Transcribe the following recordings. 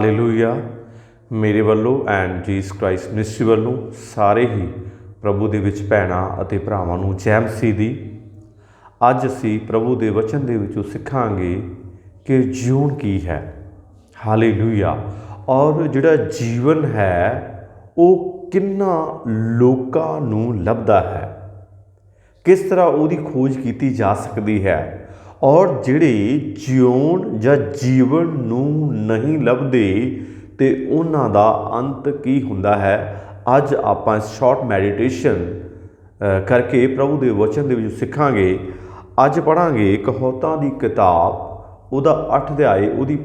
Hallelujah ਮੇਰੇ ਵੱਲੋਂ and ਜੀਸ Christ ministry ਵੱਲੋਂ ਸਾਰੇ ਹੀ ਪ੍ਰਭੂ ਦੇ ਵਿੱਚ ਭੈਣਾਂ ਅਤੇ ਭਰਾਵਾਂ ਨੂੰ ਜੈ ਮਸੀਹ ਦੀ ਅੱਜ ਅਸੀਂ ਪ੍ਰਭੂ ਦੇ ਵਚਨ ਦੇ ਵਿੱਚੋਂ ਸਿੱਖਾਂਗੇ ਕਿ ਜੀਵਨ ਕੀ ਹੈ। ਹਾਲੇਲੂਇਆ ਔਰ ਜਿਹੜਾ ਜੀਵਨ ਹੈ, ਉਹ ਕਿੰਨਾ ਲੋਕਾਂ ਨੂੰ ਲੱਭਦਾ ਹੈ। ਕਿਸ ਤਰ੍ਹਾਂ ਉਹਦੀ ਖੋਜ ਕੀਤੀ ਜਾ ਸਕਦੀ ਹੈ। ਔਰ ਜਿਹੜੇ ਜਿਉਣ ਜਾਂ ਜੀਵਨ ਨੂੰ ਨਹੀਂ ਲੱਭਦੇ ਤੇ ਉਹਨਾਂ ਦਾ ਅੰਤ ਕੀ ਹੁੰਦਾ ਹੈ? ਅੱਜ ਆਪਾਂ ਸ਼ਾਰਟ ਮੈਡੀਟੇਸ਼ਨ ਕਰਕੇ ਪ੍ਰਭੂ ਦੇ ਵਚਨ ਦੇ ਵਿੱਚ ਸਿੱਖਾਂਗੇ। ਅੱਜ ਪੜਾਂਗੇ ਕਹੌਤਾਂ ਦੀ ਕਿਤਾਬ, ਉਹਦਾ 8 ਅਧਿਆਏ, ਉਹਦੀ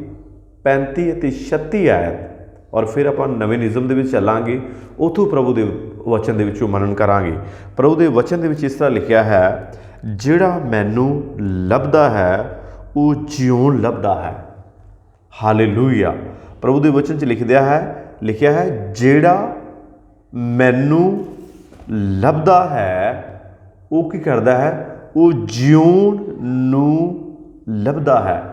35 ਅਤੇ 36 ਆਇਤ। ਔਰ ਫਿਰ ਆਪਾਂ ਨਵੇਂ ਨਿਯਮ ਦੇ ਵਿੱਚ ਚੱਲਾਂਗੇ। ਉਥੋਂ ਪ੍ਰਭੂ ਦੇ ਵਚਨ ਦੇ ਵਿੱਚੋਂ ਮਨਨ ਕਰਾਂਗੇ। ਪ੍ਰਭੂ ਦੇ ਵਚਨ ਦੇ ਵਿੱਚ ਇਸ ਤਰ੍ਹਾਂ ਲਿਖਿਆ ਹੈ ਜਿਹੜਾ ਮੈਨੂੰ ਲੱਭਦਾ ਹੈ, ਉਹ ਜਿਉਣ ਲੱਭਦਾ ਹੈ। ਹਾਲੇਲੂਇਆ ਪ੍ਰਭੂ ਦੇ ਵਚਨ 'ਚ ਲਿਖਿਆ ਹੈ ਲਿਖਿਆ ਹੈ, ਜਿਹੜਾ ਮੈਨੂੰ ਲੱਭਦਾ ਹੈ, ਉਹ ਕੀ ਕਰਦਾ ਹੈ? ਉਹ ਜਿਉਣ ਨੂੰ ਲੱਭਦਾ ਹੈ।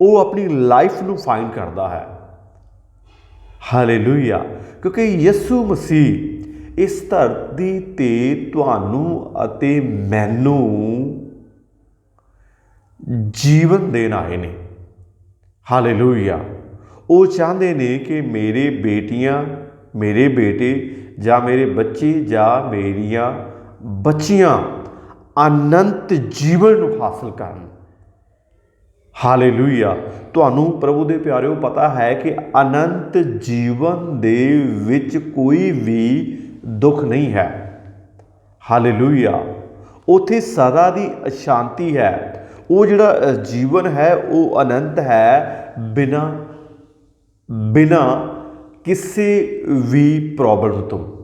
ਉਹ ਆਪਣੀ ਲਾਈਫ ਨੂੰ ਫਾਈਂਡ ਕਰਦਾ ਹੈ। ਹਾਲੇਲੂਇਆ ਕਿਉਂਕਿ ਯਿਸੂ ਮਸੀਹ ਇਸ ਧਰਤੀ ਤੇ ਤੁਹਾਨੂੰ ਅਤੇ ਮੈਨੂੰ ਜੀਵਨ ਦੇਣ ਆਏ ਨੇ। ਹਾਲੇਲੂਇਆ। ਉਹ ਚਾਹੁੰਦੇ ਨੇ ਕਿ ਮੇਰੇ ਬੇਟੀਆਂ, ਮੇਰੇ ਬੇਟੇ ਜਾਂ ਮੇਰੇ ਬੱਚੇ ਜਾਂ ਮੇਰੀਆਂ ਬੱਚੀਆਂ ਅਨੰਤ ਜੀਵਨ ਨੂੰ ਹਾਸਲ ਕਰਨ। ਹਾਲੇਲੂਇਆ। ਤੁਹਾਨੂੰ ਪ੍ਰਭੂ ਦੇ ਪਿਆਰਿਓ, ਪਤਾ ਹੈ ਕਿ ਅਨੰਤ ਜੀਵਨ ਦੇ ਵਿੱਚ ਕੋਈ ਵੀ ਦੁੱਖ ਨਹੀਂ ਹੈ। ਹਾਲੇਲੂਇਆ। ਉਥੇ ਸਦਾ ਦੀ ਸ਼ਾਂਤੀ ਹੈ। ਉਹ ਜਿਹੜਾ ਜੀਵਨ ਹੈ, ਉਹ ਅਨੰਤ ਹੈ। ਬਿਨਾ ਬਿਨਾ ਕਿਸੇ ਵੀ ਪ੍ਰੋਬਲਮ ਤੋਂ।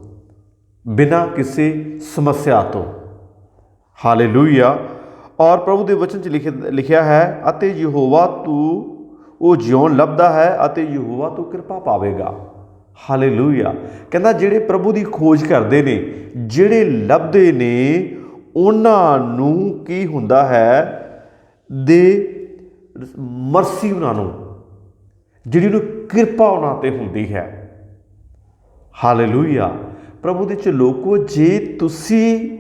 ਬਿਨਾ ਕਿਸੇ ਸਮੱਸਿਆ ਤੋਂ। ਹਾਲੇਲੂਇਆ। ਔਰ ਪ੍ਰਭੂ ਦੇ ਵਚਨ 'ਚ ਲਿਖਿਆ ਹੈ, ਅਤੇ ਯਹੋਵਾ ਤੂੰ, ਉਹ ਜਿਉਣ ਲੱਭਦਾ ਹੈ ਅਤੇ ਯਹੋਵਾ ਤੂੰ ਕਿਰਪਾ ਪਾਵੇਗਾ। ਹਾਲੇਲੂਇਆ ਕਹਿੰਦਾ ਜਿਹੜੇ ਪ੍ਰਭੂ ਦੀ ਖੋਜ ਕਰਦੇ ਨੇ, ਜਿਹੜੇ ਲੱਭਦੇ ਨੇ, ਉਹਨਾਂ ਨੂੰ ਕੀ ਹੁੰਦਾ ਹੈ? ਦੇ ਮਰਸੀ ਉਹਨਾਂ ਨੂੰ, ਜਿਹੜੀ ਨੂੰ ਕਿਰਪਾ ਉਹਨਾਂ ਤੇ ਹੁੰਦੀ ਹੈ। ਹਾਲੇਲੂਇਆ ਪ੍ਰਭੂ ਦੇ ਚ ਲੋਕੋ, ਜੇ ਤੁਸੀਂ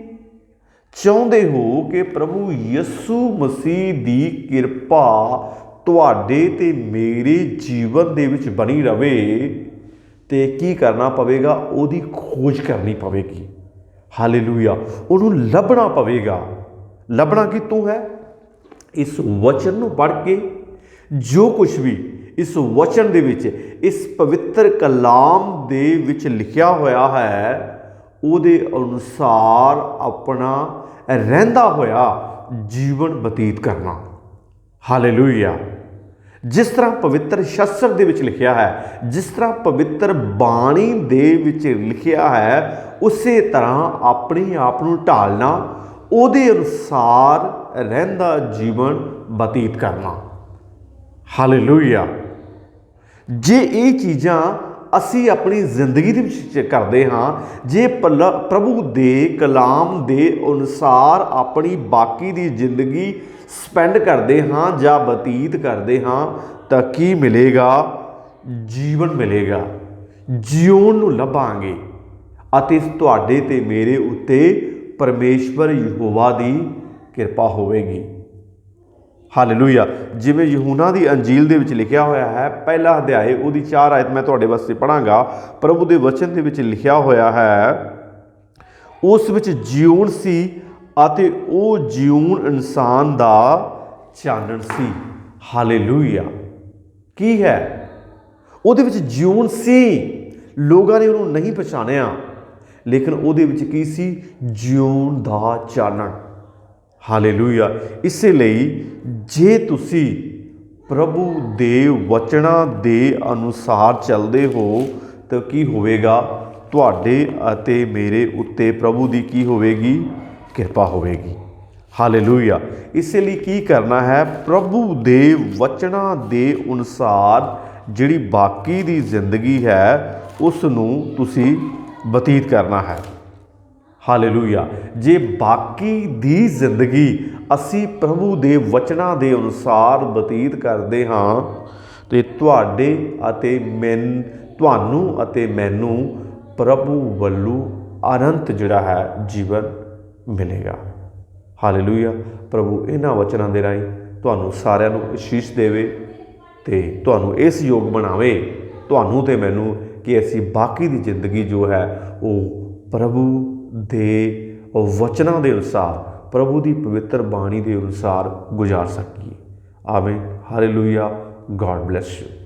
ਚਾਹੁੰਦੇ ਹੋ ਕਿ ਪ੍ਰਭੂ ਯਿਸੂ ਮਸੀਹ ਦੀ ਕਿਰਪਾ ਤੁਹਾਡੇ ਤੇ ਮੇਰੇ ਜੀਵਨ ਦੇ ਵਿੱਚ ਬਣੀ ਰਵੇ ਤੇ ਕੀ ਕਰਨਾ ਪਵੇਗਾ? ਉਹਦੀ ਖੋਜ ਕਰਨੀ ਪਵੇਗੀ। ਹਾਲੇਲੂਇਆ ਉਹਨੂੰ ਲੱਭਣਾ ਪਵੇਗਾ। ਲੱਭਣਾ ਕਿ ਹੈ? ਇਸ ਵਚਨ ਨੂੰ ਪੜ੍ਹ ਕੇ, ਜੋ ਕੁਝ ਵੀ ਇਸ ਵਚਨ ਦੇ ਵਿੱਚ, ਇਸ ਪਵਿੱਤਰ ਕਲਾਮ ਦੇ ਵਿੱਚ ਲਿਖਿਆ ਹੋਇਆ ਹੈ, ਉਹਦੇ ਅਨੁਸਾਰ ਆਪਣਾ ਰਹਿੰਦਾ ਹੋਇਆ ਜੀਵਨ ਬਤੀਤ ਕਰਨਾ। ਹਾਲੇਲੂਇਆ ਜਿਸ ਤਰ੍ਹਾਂ ਪਵਿੱਤਰ ਸ਼ਾਸਤਰ ਦੇ ਵਿੱਚ ਲਿਖਿਆ ਹੈ, ਜਿਸ ਤਰ੍ਹਾਂ ਪਵਿੱਤਰ ਬਾਣੀ ਦੇ ਵਿੱਚ ਲਿਖਿਆ ਹੈ, ਉਸੇ ਤਰ੍ਹਾਂ ਆਪਣੇ ਆਪ ਨੂੰ ਢਾਲਣਾ, ਉਹਦੇ ਅਨੁਸਾਰ ਰਹਿੰਦਾ ਜੀਵਨ ਬਤੀਤ ਕਰਨਾ। ਹਾਲੇਲੂਇਆ। ਜੇ ਇਹ ਚੀਜ਼ਾਂ ਅਸੀਂ ਆਪਣੀ ਜ਼ਿੰਦਗੀ ਦੇ ਵਿੱਚ ਕਰਦੇ ਹਾਂ, ਜੇ ਪ੍ਰਭੂ ਦੇ ਕਲਾਮ ਦੇ ਅਨੁਸਾਰ ਆਪਣੀ ਬਾਕੀ ਦੀ ਜ਼ਿੰਦਗੀ ਸਪੈਂਡ ਕਰਦੇ ਹਾਂ ਜਾਂ ਬਤੀਤ ਕਰਦੇ ਹਾਂ ਤਾਂ ਕੀ ਮਿਲੇਗਾ? ਜੀਵਨ ਮਿਲੇਗਾ। ਜਿਉਣ ਨੂੰ ਲੱਭਾਂਗੇ ਅਤੇ ਤੁਹਾਡੇ ਤੇ ਮੇਰੇ ਉੱਤੇ ਪਰਮੇਸ਼ਵਰ ਯਹੋਵਾ ਦੀ ਕਿਰਪਾ ਹੋਵੇਗੀ। ਹਾਲੇਲੂਇਆ ਜਿਵੇਂ ਯਹੂਨਾ ਦੀ ਅੰਜੀਲ ਦੇ ਵਿੱਚ ਲਿਖਿਆ ਹੋਇਆ ਹੈ, ਪਹਿਲਾ ਅਧਿਆਏ ਉਹਦੀ 4 ਆਇਤ ਮੈਂ ਤੁਹਾਡੇ ਵਾਸਤੇ ਪੜਾਂਗਾ ਪ੍ਰਭੂ ਦੇ ਵਚਨ ਦੇ ਵਿੱਚ ਲਿਖਿਆ ਹੋਇਆ ਹੈ, ਉਸ ਵਿੱਚ ਜਿਉਣ ਸੀ ਅਤੇ ਉਹ ਜਿਉਣ ਇਨਸਾਨ ਦਾ ਚਾਨਣ ਸੀ। ਹਾਲੇਲੂਇਆ। ਕੀ ਹੈ? ਉਹਦੇ ਵਿੱਚ ਜਿਉਣ ਸੀ। ਲੋਕਾਂ ਨੇ ਉਹਨੂੰ ਨਹੀਂ ਪਛਾਣਿਆ। ਲੇਕਿਨ ਉਹਦੇ ਵਿੱਚ ਕੀ ਸੀ? ਜਿਉਣ ਦਾ ਚਾਨਣ। ਹਾਲੇਲੂਇਆ। ਇਸੇ ਲਈ ਜੇ ਤੁਸੀਂ ਪ੍ਰਭੂ ਦੇ ਵਚਨਾਂ ਦੇ ਅਨੁਸਾਰ ਚੱਲਦੇ ਹੋ, ਤਾਂ ਕੀ ਹੋਵੇਗਾ? ਤੁਹਾਡੇ ਅਤੇ ਮੇਰੇ ਉੱਤੇ ਪ੍ਰਭੂ ਦੀ ਕੀ ਹੋਵੇਗੀ? ਕਿਰਪਾ ਹੋਵੇਗੀ। ਹਾਲੇਲੂਇਆ। ਇਸੇ ਲਈ ਕੀ ਕਰਨਾ ਹੈ? ਪ੍ਰਭੂ ਦੇ ਵਚਨਾਂ ਦੇ ਅਨੁਸਾਰ ਜਿਹੜੀ ਬਾਕੀ ਦੀ ਜ਼ਿੰਦਗੀ ਹੈ ਉਸ ਨੂੰ ਤੁਸੀਂ ਬਤੀਤ ਕਰਨਾ ਹੈ। ਹਾਲੇਲੂਇਆ। ਜੇ ਬਾਕੀ ਦੀ ਜ਼ਿੰਦਗੀ ਅਸੀਂ ਪ੍ਰਭੂ ਦੇ ਵਚਨਾਂ ਦੇ ਅਨੁਸਾਰ ਬਤੀਤ ਕਰਦੇ ਹਾਂ, ਤੇ ਤੁਹਾਡੇ ਅਤੇ ਮੈਨ, ਤੁਹਾਨੂੰ ਅਤੇ ਮੈਨੂੰ ਪ੍ਰਭੂ ਵੱਲੋਂ ਅਨੰਤ ਜਿਹੜਾ ਹੈ ਜੀਵਨ ਮਿਲੇਗਾ। ਹਾਲੇਲੂਇਆ ਪ੍ਰਭੂ, ਇਹਨਾਂ ਵਚਨਾਂ ਦੇ ਰਾਹੀਂ ਤੁਹਾਨੂੰ ਸਾਰਿਆਂ ਨੂੰ ਅਸ਼ੀਸ਼ ਦੇਵੇ ਤੇ ਤੁਹਾਨੂੰ ਇਸ ਯੋਗ ਬਣਾਵੇ। ਤੁਹਾਨੂੰ ਤੇ ਮੈਨੂੰ ਕਿ ਅਸੀਂ ਬਾਕੀ ਦੀ ਜ਼ਿੰਦਗੀ ਜੋ ਹੈ, ਉਹ ਪ੍ਰਭੂ ਦੇ ਵਚਨਾਂ ਦੇ ਅਨੁਸਾਰ, ਪ੍ਰਭੂ ਦੀ ਪਵਿੱਤਰ ਬਾਣੀ ਦੇ ਅਨੁਸਾਰ ਗੁਜ਼ਾਰ ਸਕੀਏ। ਆਮੀਨ ਹਾਲੇਲੂਇਆ ਗੋਡ ਬlesਸ ਯੂ